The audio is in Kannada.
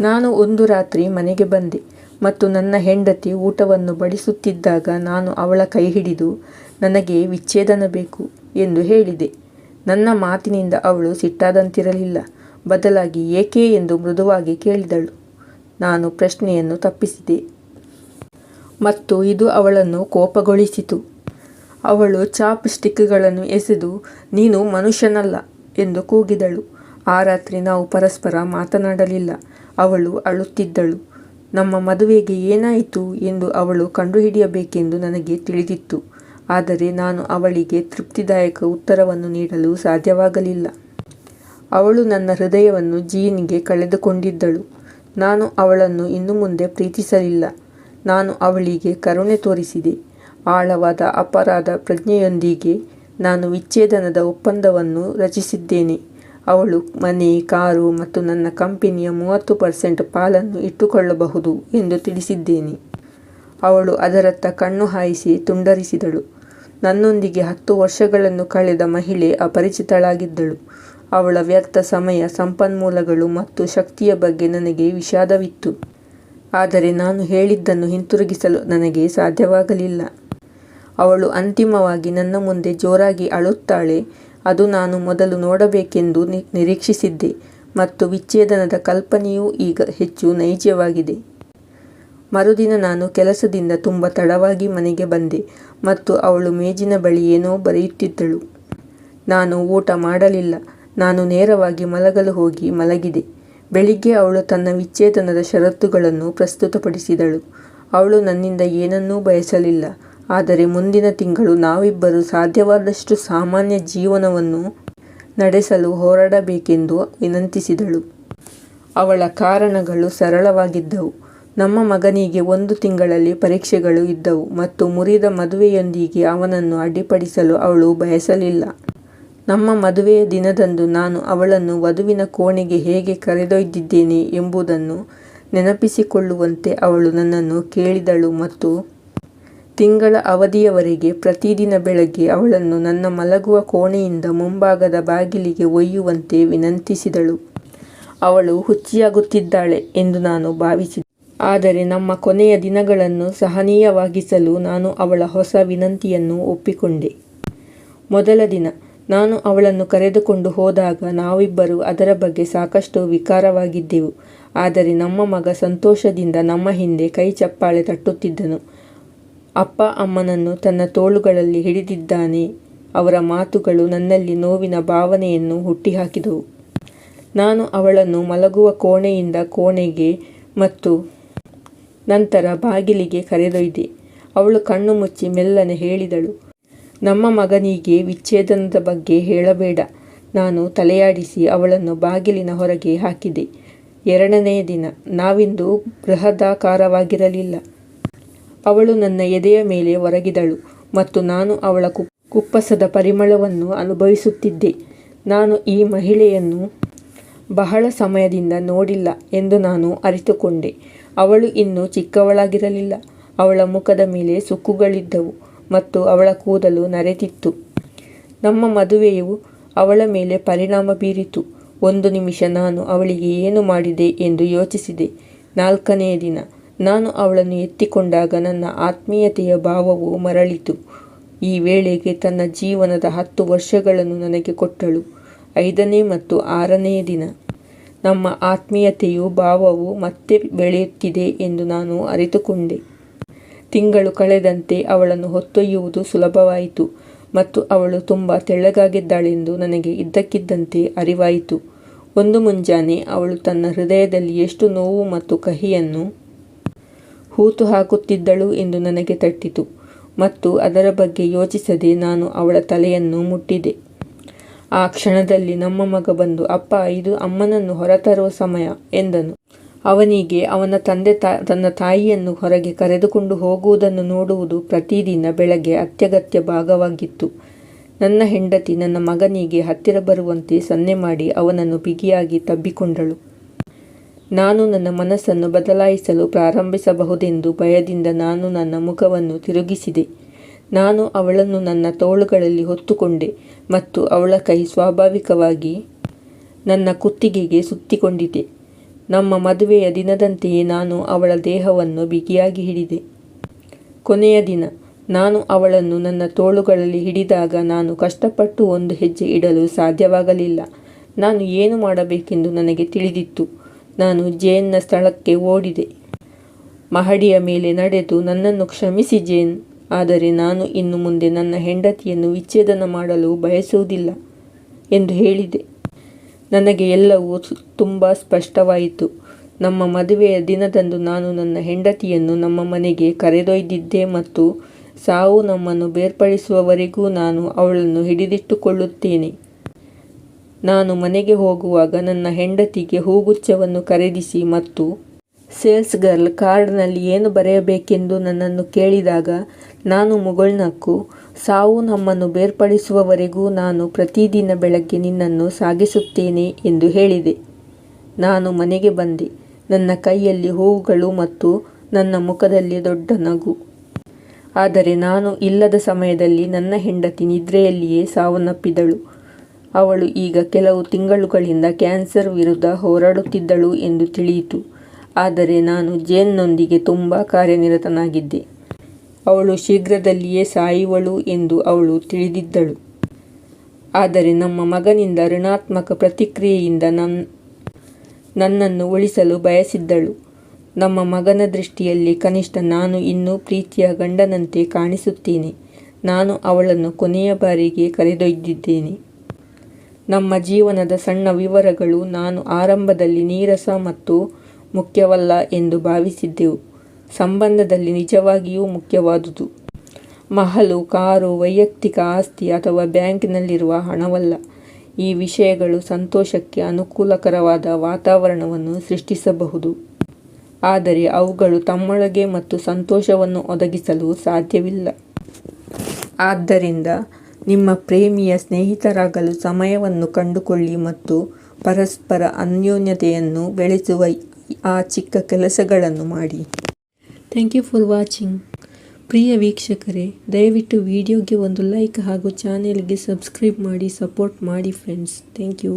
ನಾನು ಒಂದು ರಾತ್ರಿ ಮನೆಗೆ ಬಂದೆ ಮತ್ತು ನನ್ನ ಹೆಂಡತಿ ಊಟವನ್ನು ಬಡಿಸುತ್ತಿದ್ದಾಗ ನಾನು ಅವಳ ಕೈಹಿಡಿದು ನನಗೆ ವಿಚ್ಛೇದನ ಬೇಕು ಎಂದು ಹೇಳಿದೆ. ನನ್ನ ಮಾತಿನಿಂದ ಅವಳು ಸಿಟ್ಟಾದಂತಿರಲಿಲ್ಲ. ಬದಲಾಗಿ ಏಕೆ ಎಂದು ಮೃದುವಾಗಿ ಕೇಳಿದಳು. ನಾನು ಪ್ರಶ್ನೆಯನ್ನು ತಪ್ಪಿಸಿದೆ. ಮತ್ತು ಇದು ಅವಳನ್ನು ಕೋಪಗೊಳಿಸಿತು. ಅವಳು ಚಾಪ್ ಸ್ಟಿಕ್ಗಳನ್ನು ಎಸೆದು, ನೀನು ಮನುಷ್ಯನಲ್ಲ ಎಂದು ಕೂಗಿದಳು. ಆ ರಾತ್ರಿ ನಾವು ಪರಸ್ಪರ ಮಾತನಾಡಲಿಲ್ಲ. ಅವಳು ಅಳುತ್ತಿದ್ದಳು. ನಮ್ಮ ಮದುವೆಗೆ ಏನಾಯಿತು ಎಂದು ಅವಳು ಕಂಡುಹಿಡಿಯಬೇಕೆಂದು ನನಗೆ ತಿಳಿದಿತ್ತು. ಆದರೆ ನಾನು ಅವಳಿಗೆ ತೃಪ್ತಿದಾಯಕ ಉತ್ತರವನ್ನು ನೀಡಲು ಸಾಧ್ಯವಾಗಲಿಲ್ಲ. ಅವಳು ನನ್ನ ಹೃದಯವನ್ನು ಜೀನ್ಗೆ ಕಳೆದುಕೊಂಡಿದ್ದಳು. ನಾನು ಅವಳನ್ನು ಇನ್ನು ಮುಂದೆ ಪ್ರೀತಿಸಲಿಲ್ಲ. ನಾನು ಅವಳಿಗೆ ಕರುಣೆ ತೋರಿಸಿದೆ. ಆಳವಾದ ಅಪರಾಧ ಪ್ರಜ್ಞೆಯೊಂದಿಗೆ ನಾನು ವಿಚ್ಛೇದನದ ಒಪ್ಪಂದವನ್ನು ರಚಿಸಿದ್ದೇನೆ. ಅವಳು ಮನೆ, ಕಾರು ಮತ್ತು ನನ್ನ ಕಂಪನಿಯ ಮೂವತ್ತು ಪರ್ಸೆಂಟ್ ಪಾಲನ್ನು ಇಟ್ಟುಕೊಳ್ಳಬಹುದು ಎಂದು ತಿಳಿಸಿದ್ದೇನೆ. ಅವಳು ಅದರತ್ತ ಕಣ್ಣು ಹಾಯಿಸಿ ತುಂಡರಿಸಿದಳು. ನನ್ನೊಂದಿಗೆ ಹತ್ತು ವರ್ಷಗಳನ್ನು ಕಳೆದ ಮಹಿಳೆ ಅಪರಿಚಿತಳಾಗಿದ್ದಳು. ಅವಳ ವ್ಯರ್ಥ ಸಮಯ, ಸಂಪನ್ಮೂಲಗಳು ಮತ್ತು ಶಕ್ತಿಯ ಬಗ್ಗೆ ನನಗೆ ವಿಷಾದವಿತ್ತು. ಆದರೆ ನಾನು ಹೇಳಿದ್ದನ್ನು ಹಿಂತಿರುಗಿಸಲು ನನಗೆ ಸಾಧ್ಯವಾಗಲಿಲ್ಲ. ಅವಳು ಅಂತಿಮವಾಗಿ ನನ್ನ ಮುಂದೆ ಜೋರಾಗಿ ಅಳುತ್ತಾಳೆ ಅದು ನಾನು ಮೊದಲು ನೋಡಬೇಕೆಂದು ನಿರೀಕ್ಷಿಸಿದ್ದೆ ಮತ್ತು ವಿಚ್ಛೇದನದ ಕಲ್ಪನೆಯೂ ಈಗ ಹೆಚ್ಚು ನೈಜವಾಗಿದೆ. ಮರುದಿನ ನಾನು ಕೆಲಸದಿಂದ ತುಂಬ ತಡವಾಗಿ ಮನೆಗೆ ಬಂದೆ ಮತ್ತು ಅವಳು ಮೇಜಿನ ಬಳಿ ಏನೋ ಬರೆಯುತ್ತಿದ್ದಳು. ನಾನು ಊಟ ಮಾಡಲಿಲ್ಲ. ನಾನು ನೇರವಾಗಿ ಮಲಗಲು ಹೋಗಿ ಮಲಗಿದೆ. ಬೆಳಿಗ್ಗೆ ಅವಳು ತನ್ನ ವಿಚ್ಛೇದನದ ಷರತ್ತುಗಳನ್ನು ಪ್ರಸ್ತುತಪಡಿಸಿದಳು. ಅವಳು ನನ್ನಿಂದ ಏನನ್ನೂ ಬಯಸಲಿಲ್ಲ ಆದರೆ ಮುಂದಿನ ತಿಂಗಳು ನಾವಿಬ್ಬರೂ ಸಾಧ್ಯವಾದಷ್ಟು ಸಾಮಾನ್ಯ ಜೀವನವನ್ನು ನಡೆಸಲು ಹೋರಾಡಬೇಕೆಂದು ವಿನಂತಿಸಿದಳು. ಅವಳ ಕಾರಣಗಳು ಸರಳವಾಗಿದ್ದವು. ನಮ್ಮ ಮಗನಿಗೆ ಒಂದು ತಿಂಗಳಲ್ಲಿ ಪರೀಕ್ಷೆಗಳು ಇದ್ದವು ಮತ್ತು ಮುರಿದ ಮದುವೆಯೊಂದಿಗೆ ಅವನನ್ನು ಅಡ್ಡಿಪಡಿಸಲು ಅವಳು ಬಯಸಲಿಲ್ಲ. ನಮ್ಮ ಮದುವೆಯ ದಿನದಂದು ನಾನು ಅವಳನ್ನು ವಧುವಿನ ಕೋಣೆಗೆ ಹೇಗೆ ಕರೆದೊಯ್ದಿದ್ದೇನೆ ಎಂಬುದನ್ನು ನೆನಪಿಸಿಕೊಳ್ಳುವಂತೆ ಅವಳು ನನ್ನನ್ನು ಕೇಳಿದಳು ಮತ್ತು ತಿಂಗಳ ಅವಧಿಯವರೆಗೆ ಪ್ರತಿದಿನ ಬೆಳಗ್ಗೆ ಅವಳನ್ನು ನನ್ನ ಮಲಗುವ ಕೋಣೆಯಿಂದ ಮುಂಭಾಗದ ಬಾಗಿಲಿಗೆ ಒಯ್ಯುವಂತೆ ವಿನಂತಿಸಿದಳು. ಅವಳು ಹುಚ್ಚಿಯಾಗುತ್ತಿದ್ದಾಳೆ ಎಂದು ನಾನು ಭಾವಿಸಿದೆ. ಆದರೆ ನಮ್ಮ ಕೊನೆಯ ದಿನಗಳನ್ನು ಸಹನೀಯವಾಗಿಸಲು ನಾನು ಅವಳ ಹೊಸ ವಿನಂತಿಯನ್ನು ಒಪ್ಪಿಕೊಂಡೆ. ಮೊದಲ ದಿನ, ನಾನು ಅವಳನ್ನು ಕರೆದುಕೊಂಡು ಹೋದಾಗ ನಾವಿಬ್ಬರು ಅದರ ಬಗ್ಗೆ ಸಾಕಷ್ಟು ವಿಕಾರವಾಗಿದ್ದೆವು. ಆದರೆ ನಮ್ಮ ಮಗ ಸಂತೋಷದಿಂದ ನಮ್ಮ ಹಿಂದೆ ಕೈ ಚಪ್ಪಾಳೆ ತಟ್ಟುತ್ತಿದ್ದನು. ಅಪ್ಪ ಅಮ್ಮನನ್ನು ತನ್ನ ತೋಳುಗಳಲ್ಲಿ ಹಿಡಿದಿದ್ದಾನೆ. ಅವರ ಮಾತುಗಳು ನನ್ನಲ್ಲಿ ನೋವಿನ ಭಾವನೆಯನ್ನು ಹುಟ್ಟಿಹಾಕಿದವು ನಾನು ಅವಳನ್ನು ಮಲಗುವ ಕೋಣೆಯಿಂದ ಕೋಣೆಗೆ ಮತ್ತು ನಂತರ ಬಾಗಿಲಿಗೆ ಕರೆದೊಯ್ದೆ. ಅವಳು ಕಣ್ಣು ಮುಚ್ಚಿ ಮೆಲ್ಲನೆ ಹೇಳಿದಳು, ನಮ್ಮ ಮಗನಿಗೆ ವಿಚ್ಛೇದನದ ಬಗ್ಗೆ ಹೇಳಬೇಡ. ನಾನು ತಲೆಯಾಡಿಸಿ ಅವಳನ್ನು ಬಾಗಿಲಿನ ಹೊರಗೆ ಹಾಕಿದೆ. ಎರಡನೆಯ ದಿನ, ನಾವಿಂದು ಬೃಹದಾಕಾರವಾಗಿರಲಿಲ್ಲ. ಅವಳು ನನ್ನ ಎದೆಯ ಮೇಲೆ ಒರಗಿದಳು ಮತ್ತು ನಾನು ಅವಳ ಕುಪ್ಪಸದ ಪರಿಮಳವನ್ನು ಅನುಭವಿಸುತ್ತಿದ್ದೆ. ನಾನು ಈ ಮಹಿಳೆಯನ್ನು ಬಹಳ ಸಮಯದಿಂದ ನೋಡಿಲ್ಲ ಎಂದು ನಾನು ಅರಿತುಕೊಂಡೆ. ಅವಳು ಇನ್ನೂ ಚಿಕ್ಕವಳಾಗಿರಲಿಲ್ಲ. ಅವಳ ಮುಖದ ಮೇಲೆ ಸುಕ್ಕುಗಳಿದ್ದವು ಮತ್ತು ಅವಳ ಕೂದಲು ನರೆತಿತ್ತು. ನಮ್ಮ ಮದುವೆಯು ಅವಳ ಮೇಲೆ ಪರಿಣಾಮ ಬೀರಿತು. ಒಂದು ನಿಮಿಷ ನಾನು ಅವಳಿಗೆ ಏನು ಮಾಡಿದೆ ಎಂದು ಯೋಚಿಸಿದೆ. ನಾಲ್ಕನೆಯ ದಿನ, ನಾನು ಅವಳನ್ನು ಎತ್ತಿಕೊಂಡಾಗ ನನ್ನ ಆತ್ಮೀಯತೆಯ ಭಾವವು ಮರಳಿತು. ಈ ವೇಳೆಗೆ ತನ್ನ ಜೀವನದ ಹತ್ತು ವರ್ಷಗಳನ್ನು ನನಗೆ ಕೊಟ್ಟಳು. ಐದನೇ ಮತ್ತು ಆರನೇ ದಿನ, ನಮ್ಮ ಆತ್ಮೀಯತೆಯು ಭಾವವು ಮತ್ತೆ ಬೆಳೆಯುತ್ತಿದೆ ಎಂದು ನಾನು ಅರಿತುಕೊಂಡೆ. ತಿಂಗಳು ಕಳೆದಂತೆ ಅವಳನ್ನು ಹೊತ್ತೊಯ್ಯುವುದು ಸುಲಭವಾಯಿತು ಮತ್ತು ಅವಳು ತುಂಬ ತೆಳ್ಳಗಾಗಿದ್ದಾಳೆಂದು ನನಗೆ ಇದ್ದಕ್ಕಿದ್ದಂತೆ ಅರಿವಾಯಿತು. ಒಂದು ಮುಂಜಾನೆ, ಅವಳು ತನ್ನ ಹೃದಯದಲ್ಲಿ ಎಷ್ಟು ನೋವು ಮತ್ತು ಕಹಿಯನ್ನು ಹೂತುಹಾಕುತ್ತಿದ್ದಳು ಎಂದು ನನಗೆ ತಟ್ಟಿತು ಮತ್ತು ಅದರ ಬಗ್ಗೆ ಯೋಚಿಸದೆ ನಾನು ಅವಳ ತಲೆಯನ್ನು ಮುಟ್ಟಿದೆ. ಆ ಕ್ಷಣದಲ್ಲಿ ನಮ್ಮ ಮಗ ಬಂದು, ಅಪ್ಪ, ಇದು ಅಮ್ಮನನ್ನು ಹೊರತರುವ ಸಮಯ, ಎಂದನು. ಅವನಿಗೆ ಅವನ ತಂದೆ ತನ್ನ ತಾಯಿಯನ್ನು ಹೊರಗೆ ಕರೆದುಕೊಂಡು ಹೋಗುವುದನ್ನು ನೋಡುವುದು ಪ್ರತಿದಿನ ಬೆಳಗ್ಗೆ ಅತ್ಯಗತ್ಯ ಭಾಗವಾಗಿತ್ತು. ನನ್ನ ಹೆಂಡತಿ ನನ್ನ ಮಗನಿಗೆ ಹತ್ತಿರ ಬರುವಂತೆ ಸನ್ನೆ ಮಾಡಿ ಅವನನ್ನು ಬಿಗಿಯಾಗಿ ತಬ್ಬಿಕೊಂಡಳು. ನಾನು ನನ್ನ ಮನಸ್ಸನ್ನು ಬದಲಾಯಿಸಲು ಪ್ರಾರಂಭಿಸಬಹುದೆಂದು ಭಯದಿಂದ ನಾನು ನನ್ನ ಮುಖವನ್ನು ತಿರುಗಿಸಿದೆ. ನಾನು ಅವಳನ್ನು ನನ್ನ ತೋಳುಗಳಲ್ಲಿ ಹೊತ್ತುಕೊಂಡೆ ಮತ್ತು ಅವಳ ಕೈ ಸ್ವಾಭಾವಿಕವಾಗಿ ನನ್ನ ಕುತ್ತಿಗೆಗೆ ಸುತ್ತಿಕೊಂಡಿದೆ. ನಮ್ಮ ಮದುವೆಯ ದಿನದಂತೆಯೇ ನಾನು ಅವಳ ದೇಹವನ್ನು ಬಿಗಿಯಾಗಿ ಹಿಡಿದೆ ಕೊನೆಯ ದಿನ, ನಾನು ಅವಳನ್ನು ನನ್ನ ತೋಳುಗಳಲ್ಲಿ ಹಿಡಿದಾಗ ನಾನು ಕಷ್ಟಪಟ್ಟು ಒಂದು ಹೆಜ್ಜೆ ಇಡಲು ಸಾಧ್ಯವಾಗಲಿಲ್ಲ ನಾನು ಏನು ಮಾಡಬೇಕೆಂದು ನನಗೆ ತಿಳಿದಿತ್ತು ನಾನು ಜೇನ್ನ ಸ್ಥಳಕ್ಕೆ ಓಡಿದೆ. ಮಹಡಿಯ ಮೇಲೆ ನಡೆದು ನನ್ನನ್ನು ಕ್ಷಮಿಸಿ ಜೇನ್. ಆದರೆ ನಾನು ಇನ್ನು ಮುಂದೆ ನನ್ನ ಹೆಂಡತಿಯನ್ನು ವಿಚ್ಛೇದನ ಮಾಡಲು ಬಯಸುವುದಿಲ್ಲ ಎಂದು ಹೇಳಿದೆ. ನನಗೆ ಎಲ್ಲವೂ ತುಂಬ ಸ್ಪಷ್ಟವಾಯಿತು. ನಮ್ಮ ಮದುವೆಯ ದಿನದಂದು ನಾನು ನನ್ನ ಹೆಂಡತಿಯನ್ನು ನಮ್ಮ ಮನೆಗೆ ಕರೆದೊಯ್ದಿದ್ದೆ ಮತ್ತು ಸಾವು ನಮ್ಮನ್ನು ಬೇರ್ಪಡಿಸುವವರೆಗೂ ನಾನು ಅವಳನ್ನು ಹಿಡಿದಿಟ್ಟುಕೊಳ್ಳುತ್ತೇನೆ. ನಾನು ಮನೆಗೆ ಹೋಗುವಾಗ ನನ್ನ ಹೆಂಡತಿಗೆ ಹೂಗುಚ್ಛವನ್ನು ಖರೀದಿಸಿ ಮತ್ತು ಸೇಲ್ಸ್ ಗರ್ಲ್ ಕಾರ್ಡ್ನಲ್ಲಿ ಏನು ಬರೆಯಬೇಕೆಂದು ನನ್ನನ್ನು ಕೇಳಿದಾಗ, ನಾನು ಮುಗುಳ್ನಕ್ಕು ಸಾವು ನಮ್ಮನ್ನು ಬೇರ್ಪಡಿಸುವವರೆಗೂ ನಾನು ಪ್ರತಿದಿನ ಬೆಳಗ್ಗೆ ನಿನ್ನನ್ನು ಸಾಗಿಸುತ್ತೇನೆ ಎಂದು ಹೇಳಿದೆ. ನಾನು ಮನೆಗೆ ಬಂದೆ. ನನ್ನ ಕೈಯಲ್ಲಿ ಹೂವುಗಳು ಮತ್ತು ನನ್ನ ಮುಖದಲ್ಲಿ ದೊಡ್ಡ ನಗು. ಆದರೆ ನಾನು ಇಲ್ಲದ ಸಮಯದಲ್ಲಿ ನನ್ನ ಹೆಂಡತಿ ನಿದ್ರೆಯಲ್ಲಿಯೇ ಸಾವನ್ನಪ್ಪಿದಳು. ಅವಳು ಈಗ ಕೆಲವು ತಿಂಗಳುಗಳಿಂದ ಕ್ಯಾನ್ಸರ್ ವಿರುದ್ಧ ಹೋರಾಡುತ್ತಿದ್ದಳು ಎಂದು ತಿಳಿಯಿತು. ಆದರೆ ನಾನು ಜೇನ್ನೊಂದಿಗೆ ತುಂಬ ಕಾರ್ಯನಿರತನಾಗಿದ್ದೆ. ಅವಳು ಶೀಘ್ರದಲ್ಲಿಯೇ ಸಾಯುವಳು ಎಂದು ಅವಳು ತಿಳಿದಿದ್ದಳು. ಆದರೆ ನಮ್ಮ ಮಗನಿಂದ ಋಣಾತ್ಮಕ ಪ್ರತಿಕ್ರಿಯೆಯಿಂದ ನನ್ನ ನನ್ನನ್ನು ಉಳಿಸಲು ಬಯಸಿದ್ದಳು. ನಮ್ಮ ಮಗನ ದೃಷ್ಟಿಯಲ್ಲಿ ಕನಿಷ್ಠ ನಾನು ಇನ್ನೂ ಪ್ರೀತಿಯ ಗಂಡನಂತೆ ಕಾಣಿಸುತ್ತೇನೆ. ನಾನು ಅವಳನ್ನು ಕೊನೆಯ ಬಾರಿಗೆ ಕರೆದೊಯ್ದಿದ್ದೇನೆ. ನಮ್ಮ ಜೀವನದ ಸಣ್ಣ ವಿವರಗಳು ನಾನು ಆರಂಭದಲ್ಲಿ ನೀರಸ ಮತ್ತು ಮುಖ್ಯವಲ್ಲ ಎಂದು ಭಾವಿಸಿದ್ದೆವು. ಸಂಬಂಧದಲ್ಲಿ ನಿಜವಾಗಿಯೂ ಮುಖ್ಯವಾದುದು. ಮಹಲು, ಕಾರು, ವೈಯಕ್ತಿಕ ಆಸ್ತಿ ಅಥವಾ ಬ್ಯಾಂಕಿನಲ್ಲಿರುವ ಹಣವಲ್ಲ. ಈ ವಿಷಯಗಳು ಸಂತೋಷಕ್ಕೆ ಅನುಕೂಲಕರವಾದ ವಾತಾವರಣವನ್ನು ಸೃಷ್ಟಿಸಬಹುದು. ಆದರೆ ಅವುಗಳು ತಮ್ಮೊಳಗೆ ಮತ್ತು ಸಂತೋಷವನ್ನು ಒದಗಿಸಲು ಸಾಧ್ಯವಿಲ್ಲ. ಆದ್ದರಿಂದ ನಿಮ್ಮ ಪ್ರೇಮಿಯ ಸ್ನೇಹಿತರಾಗಲು ಸಮಯವನ್ನು ಕಂಡುಕೊಳ್ಳಿ ಮತ್ತು ಪರಸ್ಪರ ಅನ್ಯೋನ್ಯತೆಯನ್ನು ಬೆಳೆಸುವ ಆ ಚಿಕ್ಕ ಕೆಲಸಗಳನ್ನು ಮಾಡಿ. Thank you for watching. ಪ್ರಿಯ ವೀಕ್ಷಕರೇ, ದಯವಿಟ್ಟು ವಿಡಿಯೋಗೆ ಒಂದು ಲೈಕ್ ಹಾಗೂ ಚಾನೆಲ್ಗೆ ಸಬ್ಸ್ಕ್ರೈಬ್ ಮಾಡಿ, ಸಪೋರ್ಟ್ ಮಾಡಿ ಫ್ರೆಂಡ್ಸ್. Thank you.